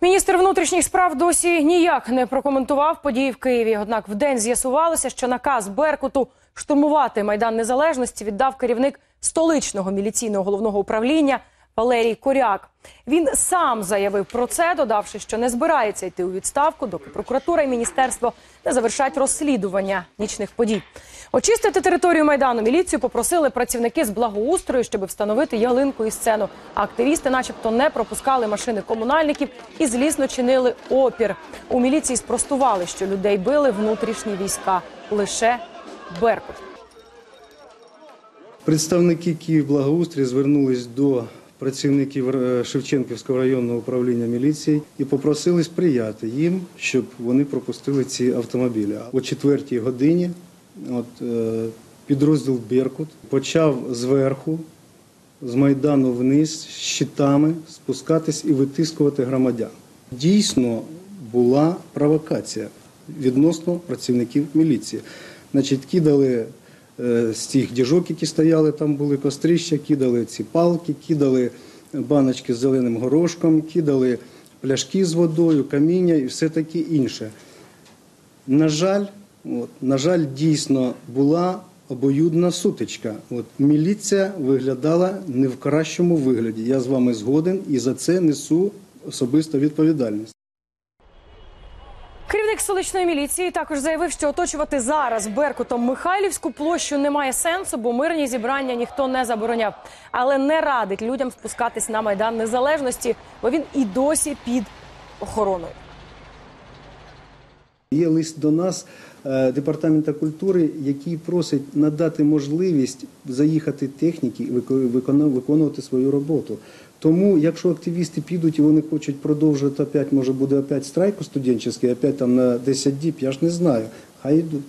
Міністр внутрішніх справ досі ніяк не прокоментував події в Києві. Однак вдень з'ясувалося, що наказ Беркуту штурмувати майдан незалежності віддав керівник столичного міліційного головного управління Валерій Коряк. Він сам заявив про це, додавши, що не збирається йти у відставку, доки прокуратура і міністерство не завершать розслідування нічних подій. Очистити територію майдану міліцію попросили працівники з благоустрою, щоб встановити ялинку і сцену. А активісти, начебто, не пропускали машини комунальників і злісно чинили опір. У міліції спростували, що людей били внутрішні війська лише Беркут. Представники Київблагоустрій звернулись до працівників е, Шевченківського районного управління міліції і попросили сприяти їм, щоб вони пропустили ці автомобілі. О четвертій годині от, е, підрозділ Беркут почав зверху, з майдану вниз, щитами спускатись і витискувати громадян. Дійсно була провокація відносно працівників міліції. Значить, кидали з тих діжок, які стояли, там були кострища, кидали ці палки, кидали баночки з зеленим горошком, кидали пляшки з водою, каміння і все таке інше. На жаль, от, на жаль, дійсно була обоюдна сутичка. От, міліція виглядала не в кращому вигляді. Я з вами згоден і за це несу особисту відповідальність. Керівник столичної міліції також заявив, що оточувати зараз Беркутом Михайлівську площу немає сенсу, бо мирні зібрання ніхто не забороняв. Але не радить людям спускатись на майдан незалежності, бо він і досі під охороною. Є лист до нас е, департамента культури, який просить надати можливість заїхати техніки і виконувати свою роботу. Тому, якщо активісти підуть і вони хочуть продовжувати опять, може буде опять страйк студентський, опять там на 10 діб, я ж не знаю. Хай йдуть.